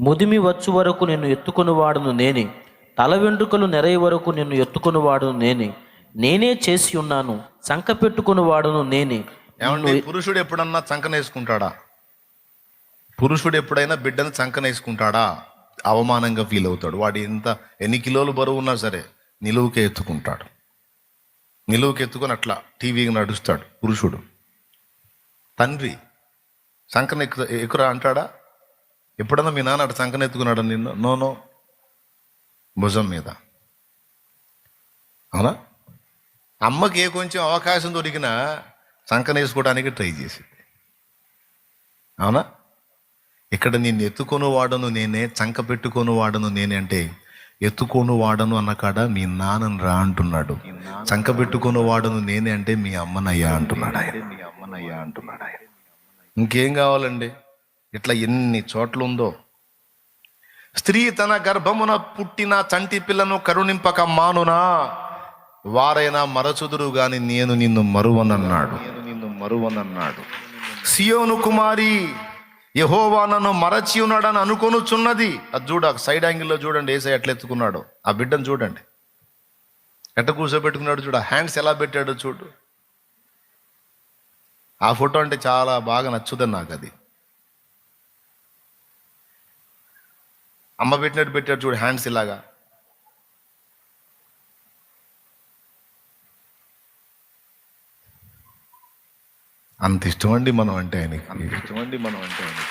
ముదిమి వచ్చు వరకు నిన్ను ఎత్తుకుని వాడును నేనే. తల వెంట్రుకలు నెరయ వరకు నిన్ను ఎత్తుకుని వాడును నేనే. నేనే చేసి ఉన్నాను సంక పెట్టుకుని వాడును నేనే. ఏమండి పురుషుడు ఎప్పుడన్నా చంకనేసుకుంటాడా పురుషుడు ఎప్పుడైనా బిడ్డను చంకనేసుకుంటాడా అవమానంగా ఫీల్ అవుతాడు. వాడు ఎంత ఎన్ని కిలోలు బరువు ఉన్నా సరే నిలువుకే ఎత్తుకుంటాడు. నిలువుకి ఎత్తుకొని అట్లా టీవీకి నడుస్తాడు పురుషుడు. తండ్రి సంకన ఎక్కు ఎక్కురా అంటాడా? ఎప్పుడన్నా మీ నాన్న అటు సంకన ఎత్తుకున్నాడు నిన్ను? No no. భుజం మీద. అవునా? అమ్మకి ఏ కొంచెం అవకాశం దొరికినా సంకనేసుకోవడానికి ట్రై చేసింది. అవునా? ఇక్కడ నేను ఎత్తుకొని వాడను నేనే చంక పెట్టుకొని వాడను నేనే అంటే ఎత్తుకొని వాడను అన్న కాడ మీ నాన్నని రా అంటున్నాడు. చంక పెట్టుకొని వాడను నేనే అంటే మీ అమ్మనయ్యా అంటున్నాడు ఆయన. మీ అమ్మనయ్యా అంటున్నాడు ఆయన. ఇంకేం కావాలండి? ఇట్లా ఎన్ని చోట్ల ఉందో స్త్రీ తన గర్భమున పుట్టిన చంటి పిల్లను కరుణింపక మానునా. వారైనా మరచుదురు గాని నేను నిన్ను మరువనన్నాడు. నేను నిన్ను మరువనన్నాడు సియోను కుమారి యహోవా నన్ను మరచి ఉన్నాడని అనుకొనుచున్నది. అది చూడ సైడ్ యాంగిల్లో చూడండి ఏసై ఎట్లా ఎత్తుకున్నాడు. ఆ బిడ్డను చూడండి. ఎట్ట కూర్చోబెట్టుకున్నాడు చూడ హ్యాండ్స్ ఎలా పెట్టాడో చూడు. ఆ ఫోటో అంటే చాలా బాగా నచ్చుతుంది నాకు అది. అమ్మ పెట్టినట్టు పెట్టాడు చూడు హ్యాండ్స్ ఇలాగా. అంత ఇష్టం అండి మనం అంటే ఆయనకి. అంత ఇష్టం అండి మనం అంటే ఆయనకి.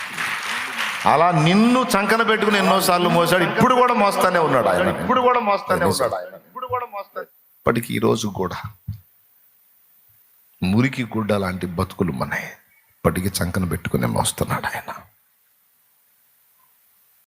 అలా నిన్ను చంకన పెట్టుకుని ఎన్నోసార్లు మోసాడు ఇప్పుడు కూడా మోస్తానే ఉన్నాడు ఆయన. ఇప్పుడు కూడా మోస్తానే ఉన్నాడు ఆయన. ఇప్పుడు కూడా మోస్తా ఇప్పటికి ఈ రోజు కూడా మురికి గుడ్డ లాంటి బతుకులు మనయ్. ఇప్పటికీ చంకన పెట్టుకునే మోస్తున్నాడు ఆయన.